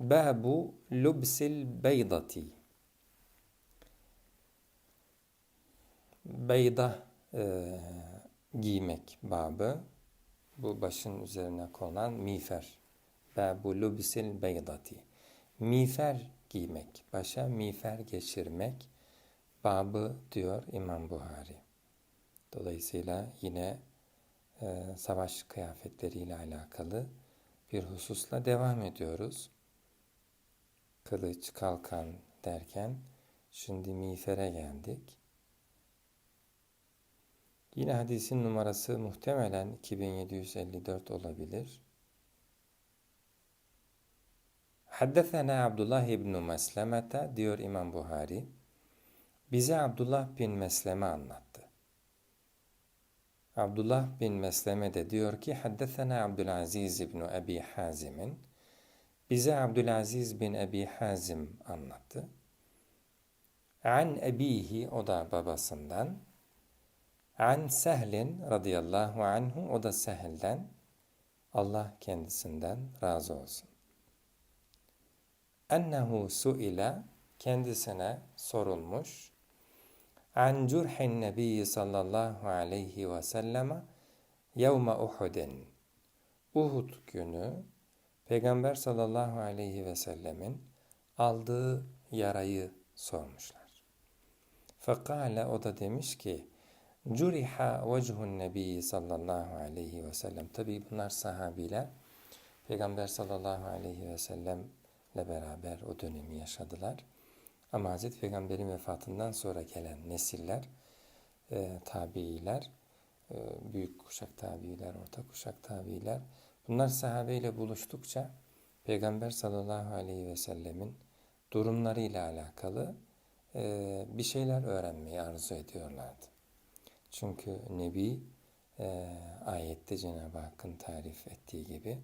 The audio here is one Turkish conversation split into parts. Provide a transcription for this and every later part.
Babu lubsil beydati. Beyda e, giymek babı. Bu başın üzerine konan miğfer. Babu lubsil beydati. Miğfer giymek, başa miğfer geçirmek babı diyor İmam Buhari. Dolayısıyla yine e, savaş kıyafetleriyle alakalı bir hususla devam ediyoruz. Kılıç, kalkan derken şimdi miğfere geldik. Yine hadisin numarası muhtemelen 2754 olabilir. Haddesena Abdullah ibn Meslemete diyor İmam Buhari. Bize Abdullah bin Mesleme anlattı. Abdullah bin Mesleme de diyor ki Haddesena Abdülaziz ibn Ebi Hazim'in bize Abdülaziz bin Ebi Hazim anlattı. An ebihi o da babasından. An Sehlin radıyallahu anhu o da Sehl'den. Allah kendisinden razı olsun. Ennehu suila kendisine sorulmuş. An curhin nebiyyi sallallahu aleyhi ve selleme yevme Uhudin. Uhud günü Peygamber sallallahu aleyhi ve sellemin aldığı yarayı sormuşlar. Fekale o da demiş ki Curiha vechun nebi sallallahu aleyhi ve sellem. Tabi bunlar sahabiler. Peygamber sallallahu aleyhi ve sellemle beraber o dönemi yaşadılar. Ama Hazreti Peygamber'in vefatından sonra gelen nesiller, e, tabiiler, e, büyük kuşak tabiiler, orta kuşak tabiiler, bunlar sahabeyle buluştukça Peygamber sallallahu aleyhi ve sellemin durumlarıyla alakalı e, bir şeyler öğrenmeyi arzu ediyorlardı. Çünkü Nebi e, ayette Cenab-ı Hakk'ın tarif ettiği gibi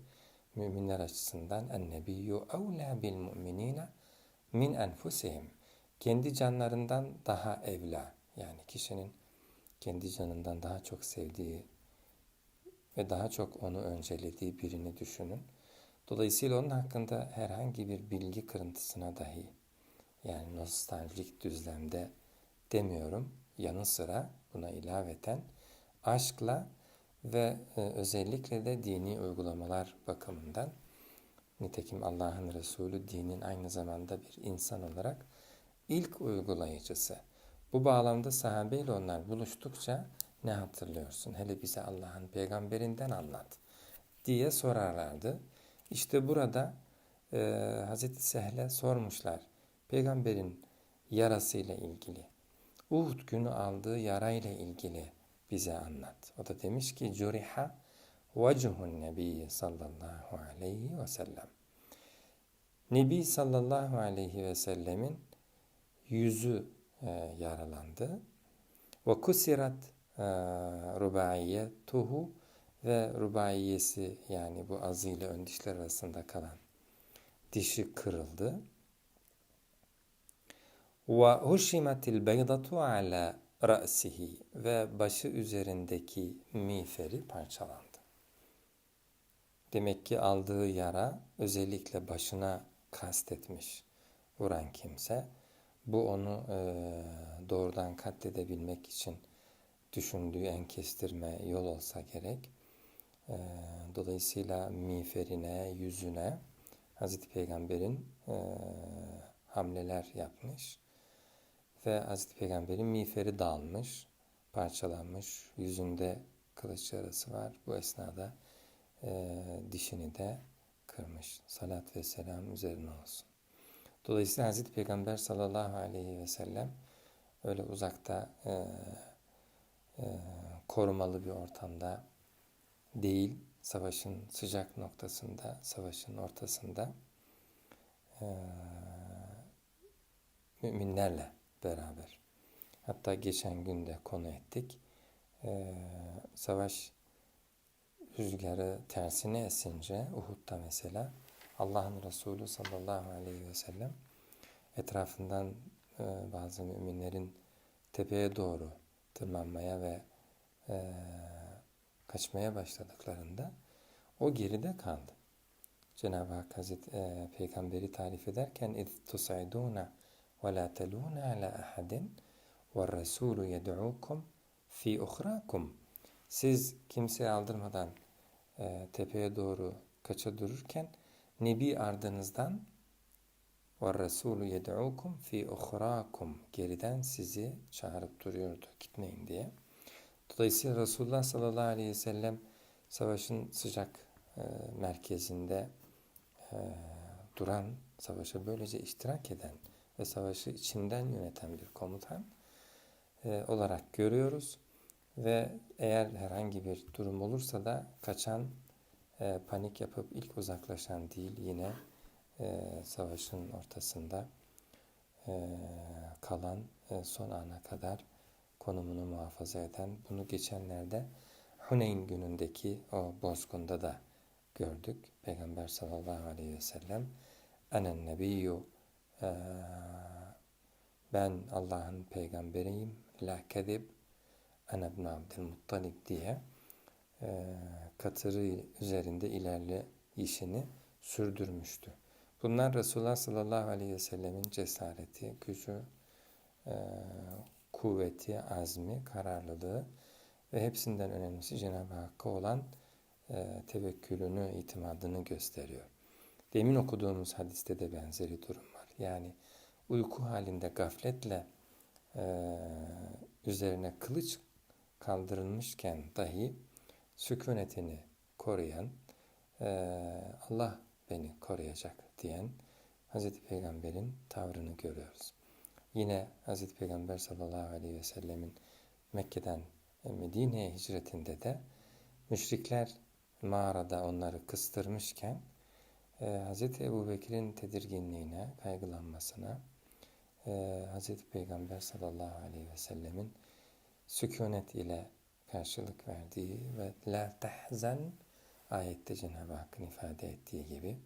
müminler açısından en nebiyyü evlâ bil mu'minîne min enfusihim. Kendi canlarından daha evla yani kişinin kendi canından daha çok sevdiği ve daha çok onu öncelediği birini düşünün. Dolayısıyla onun hakkında herhangi bir bilgi kırıntısına dahi yani nostaljik düzlemde demiyorum yanı sıra buna ilaveten aşkla ve e, özellikle de dini uygulamalar bakımından nitekim Allah'ın Resulü dinin aynı zamanda bir insan olarak ilk uygulayıcısı. Bu bağlamda sahabeyle onlar buluştukça ne hatırlıyorsun? Hele bize Allah'ın peygamberinden anlat diye sorarlardı. İşte burada e, Hazreti Sehle sormuşlar. Peygamberin yarasıyla ilgili. Uhud günü aldığı yarayla ilgili bize anlat. O da demiş ki Curiha vechun nebiyyi sallallahu aleyhi ve sellem. Nebi sallallahu aleyhi ve sellemin yüzü e, yaralandı. Ve kusirat rubaiyetuhu ve rubaiyesi yani bu azı ile ön dişler arasında kalan dişi kırıldı. Ve huşimatil beydatu ala ra'sihi ve başı üzerindeki miğferi parçalandı. Demek ki aldığı yara özellikle başına kastetmiş vuran kimse. Bu onu e, doğrudan katledebilmek için düşündüğü en kestirme yol olsa gerek. E, dolayısıyla miğferine, yüzüne Hazreti Peygamber'in e, hamleler yapmış ve Hazreti Peygamber'in miğferi dağılmış, parçalanmış, yüzünde kılıç yarası var. Bu esnada e, dişini de kırmış. Salat ve selam üzerine olsun. Dolayısıyla Hazreti Peygamber sallallahu aleyhi ve sellem öyle uzakta e, korumalı bir ortamda değil, savaşın sıcak noktasında, savaşın ortasında e, müminlerle beraber. Hatta geçen gün de konu ettik. Ee, savaş rüzgarı tersine esince Uhud'da mesela Allah'ın Resulü sallallahu aleyhi ve sellem etrafından e, bazı müminlerin tepeye doğru tırmanmaya ve e, kaçmaya başladıklarında o geride kaldı. Cenab-ı Hak Hazreti e, Peygamberi tarif ederken اِذْ تُسْعِدُونَ وَلَا تَلُونَ عَلَى أَحَدٍ وَالرَّسُولُ يَدْعُوكُمْ فِي اُخْرَاكُمْ Siz kimseye aldırmadan e, tepeye doğru kaça dururken Nebi ardınızdan وَالرَّسُولُ يَدْعُوكُمْ فِي اُخْرَاكُمْ Geriden sizi çağırıp duruyordu gitmeyin diye. Dolayısıyla Resulullah sallallahu aleyhi ve sellem savaşın sıcak e, merkezinde e, duran, savaşa böylece iştirak eden ve savaşı içinden yöneten bir komutan e, olarak görüyoruz. Ve eğer herhangi bir durum olursa da kaçan, e, panik yapıp ilk uzaklaşan değil yine e, savaşın ortasında e, kalan e, son ana kadar konumunu muhafaza eden, bunu geçenlerde Huneyn günündeki o bozgunda da gördük. Peygamber sallallahu aleyhi ve sellem enen nebiyyü e, ben Allah'ın peygamberiyim la kedib ene ibn Abdülmuttalib diye e, katırı üzerinde ilerleyişini sürdürmüştü. Bunlar Resulullah sallallahu aleyhi ve sellemin cesareti, gücü, e, kuvveti, azmi, kararlılığı ve hepsinden önemlisi Cenab-ı Hakk'a olan e, tevekkülünü, itimadını gösteriyor. Demin okuduğumuz hadiste de benzeri durum var. Yani uyku halinde gafletle e, üzerine kılıç kaldırılmışken dahi sükunetini koruyan, e, Allah beni koruyacak diyen Hz. Peygamber'in tavrını görüyoruz. Yine Hz. Peygamber sallallahu aleyhi ve sellemin Mekke'den Medine'ye hicretinde de müşrikler mağarada onları kıstırmışken e, Hz. Ebu Bekir'in tedirginliğine, kaygılanmasına e, Hz. Peygamber sallallahu aleyhi ve sellemin sükunet ile karşılık verdiği ve la tahzen ayette Cenab-ı Hakk'ın ifade ettiği gibi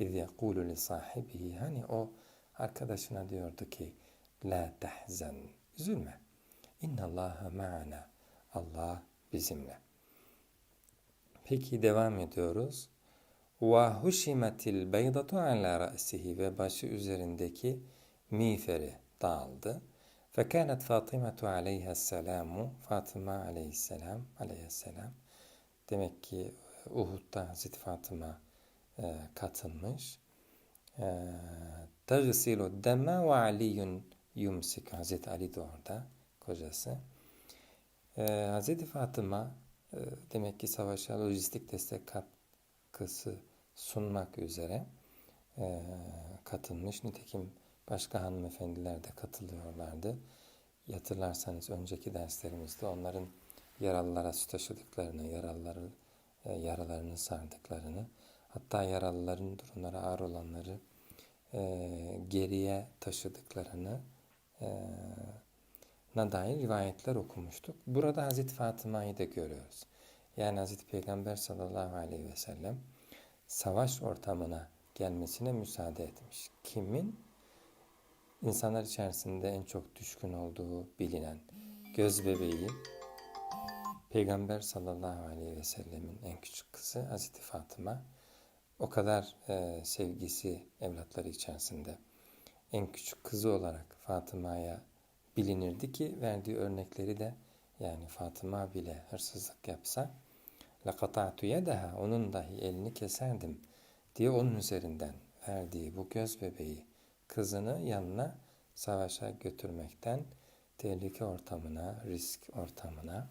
اِذْ يَقُولُ لِصَاحِبِهِ Hani o arkadaşına diyordu ki La tahzen Üzülme. İnna Allaha ma'ana. Allah bizimle. Peki devam ediyoruz. وَهُشِمَتِ الْبَيْضَةُ عَلَى رَأْسِهِ Ve başı üzerindeki miğferi dağıldı. فَكَانَتْ فَاطِمَةُ عَلَيْهَا السَّلَامُ Fatıma aleyhisselam, aleyhisselam demek ki Uhud'da Hazreti Fatıma e, katılmış. E, Tagsilu deme ve aliyun yumsik. Hazreti Ali de orada kocası. E, Hazreti Fatıma e, demek ki savaşa lojistik destek katkısı sunmak üzere e, katılmış. Nitekim başka hanımefendiler de katılıyorlardı. Yatırlarsanız önceki derslerimizde onların yaralılara su taşıdıklarını, yaraları, yaralarını sardıklarını hatta yaralıların durumları ağır olanları e, geriye taşıdıklarını e, na dair rivayetler okumuştuk. Burada Hazreti Fatıma'yı da görüyoruz. Yani Hazreti Peygamber sallallahu aleyhi ve sellem savaş ortamına gelmesine müsaade etmiş. Kimin? insanlar içerisinde en çok düşkün olduğu bilinen göz bebeği Peygamber sallallahu aleyhi ve sellemin en küçük kızı Hazreti Fatıma o kadar e, sevgisi evlatları içerisinde en küçük kızı olarak Fatıma'ya bilinirdi ki verdiği örnekleri de yani Fatıma bile hırsızlık yapsa لَقَطَعْتُ يَدَهَا Onun dahi elini keserdim diye onun üzerinden verdiği bu göz bebeği kızını yanına savaşa götürmekten, tehlike ortamına, risk ortamına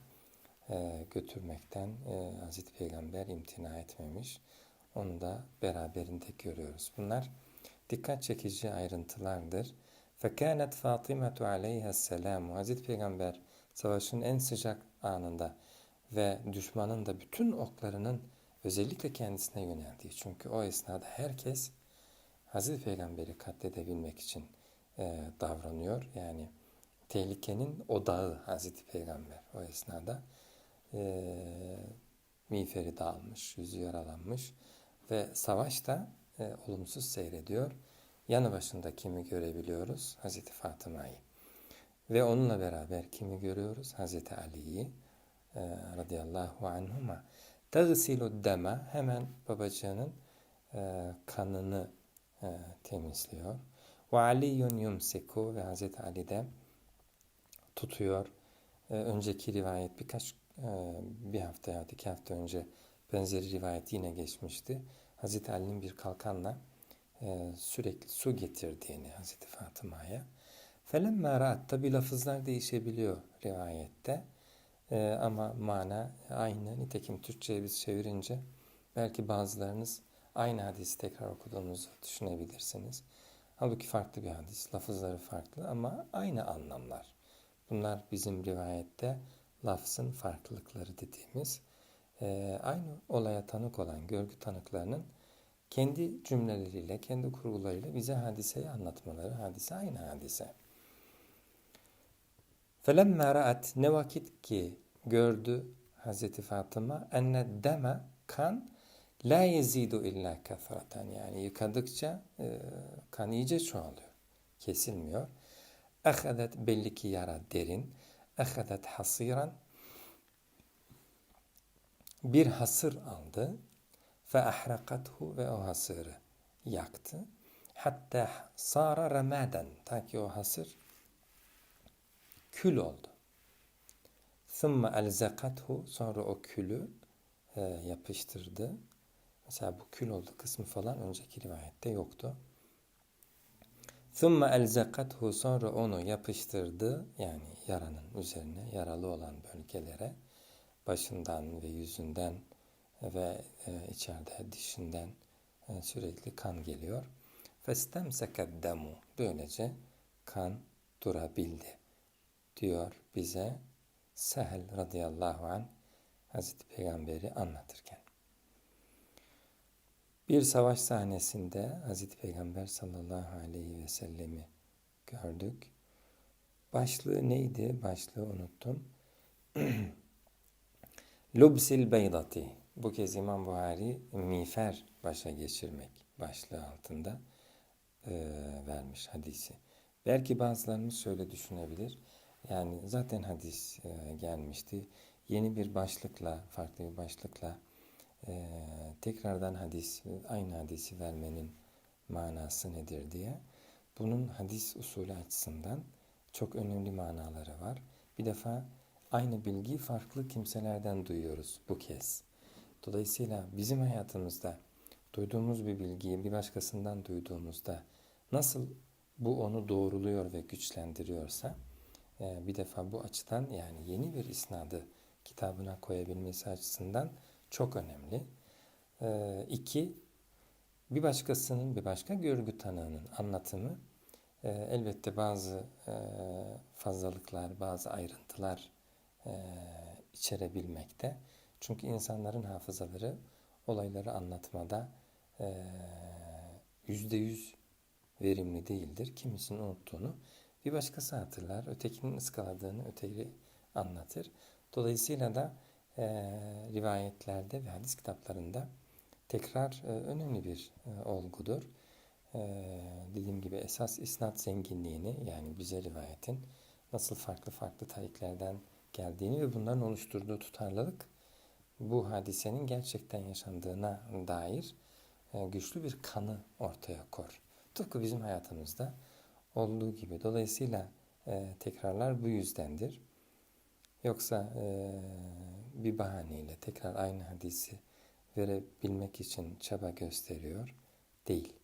e, götürmekten e, Hazreti Peygamber imtina etmemiş. Onu da beraberinde görüyoruz. Bunlar dikkat çekici ayrıntılardır. فَكَانَتْ فَاطِمَةُ عَلَيْهَا السَّلَامُ Hazreti Peygamber savaşın en sıcak anında ve düşmanın da bütün oklarının özellikle kendisine yöneldiği. Çünkü o esnada herkes Hazreti Peygamber'i katledebilmek için e, davranıyor. Yani tehlikenin odağı Hazreti Peygamber o esnada. E, miğferi dağılmış, yüzü yaralanmış ve savaşta e, olumsuz seyrediyor. Yanı başında kimi görebiliyoruz? Hazreti Fatıma'yı. Ve onunla beraber kimi görüyoruz? Hazreti Ali'yi e, radıyallahu anhuma. Tagsilu dema hemen babacığının e, kanını e, temizliyor. Ve aliyun yumsiku ve Hazreti Ali de tutuyor. E, önceki rivayet birkaç e, bir hafta ya da iki hafta önce benzeri rivayet yine geçmişti. Hazreti Ali'nin bir kalkanla e, sürekli su getirdiğini Hazreti Fatıma'ya. Felemma ra'at tabi lafızlar değişebiliyor rivayette. E, ama mana aynı. Nitekim Türkçe'ye biz çevirince belki bazılarınız aynı hadisi tekrar okuduğunuzu düşünebilirsiniz. Halbuki farklı bir hadis, lafızları farklı ama aynı anlamlar. Bunlar bizim rivayette lafzın farklılıkları dediğimiz e, aynı olaya tanık olan görgü tanıklarının kendi cümleleriyle, kendi kurgularıyla bize hadiseyi anlatmaları, hadise aynı hadise. Felemme ra'at ne vakit ki gördü Hazreti Fatıma enne deme kan la yezidu illa kefraten yani yıkadıkça e, kan iyice çoğalıyor. Kesilmiyor. Ehadet belli ki yara derin. Ehadet hasiran bir hasır aldı ahrakathu ve o hasırı yaktı. Hatta sara ramaden ta ki o hasır kül oldu. Thumma elzakathu sonra o külü e, yapıştırdı. Mesela bu kül oldu kısmı falan önceki rivayette yoktu. Thumma elzakathu sonra onu yapıştırdı yani yaranın üzerine yaralı olan bölgelere başından ve yüzünden ve e, içeride dişinden e, sürekli kan geliyor. Festemseket demu böylece kan durabildi diyor bize Sehel radıyallahu an Hazreti Peygamber'i anlatırken. Bir savaş sahnesinde Hazreti Peygamber sallallahu aleyhi ve sellemi gördük. Başlığı neydi? Başlığı unuttum. Lubsil beydati. Bu kez İmam Buhari miğfer başa geçirmek başlığı altında e, vermiş hadisi. Belki bazılarımız şöyle düşünebilir. Yani zaten hadis e, gelmişti. Yeni bir başlıkla, farklı bir başlıkla e, tekrardan hadis, aynı hadisi vermenin manası nedir diye. Bunun hadis usulü açısından çok önemli manaları var. Bir defa aynı bilgiyi farklı kimselerden duyuyoruz bu kez. Dolayısıyla bizim hayatımızda duyduğumuz bir bilgiyi bir başkasından duyduğumuzda nasıl bu onu doğruluyor ve güçlendiriyorsa e, bir defa bu açıdan yani yeni bir isnadı kitabına koyabilmesi açısından çok önemli. E, iki, bir başkasının bir başka görgü tanığının anlatımı e, elbette bazı fazlalıklar, bazı ayrıntılar içerebilmekte. Çünkü insanların hafızaları olayları anlatmada yüzde yüz verimli değildir. Kimisinin unuttuğunu bir başkası hatırlar. Ötekinin ıskaladığını öteki anlatır. Dolayısıyla da e, rivayetlerde ve hadis kitaplarında tekrar e, önemli bir e, olgudur. E, dediğim gibi esas isnat zenginliğini yani bize rivayetin nasıl farklı farklı tariklerden geldiğini ve bunların oluşturduğu tutarlılık bu hadisenin gerçekten yaşandığına dair e, güçlü bir kanı ortaya kor. Tıpkı bizim hayatımızda olduğu gibi. Dolayısıyla e, tekrarlar bu yüzdendir. Yoksa e, bir bahaneyle tekrar aynı hadisi verebilmek için çaba gösteriyor değil.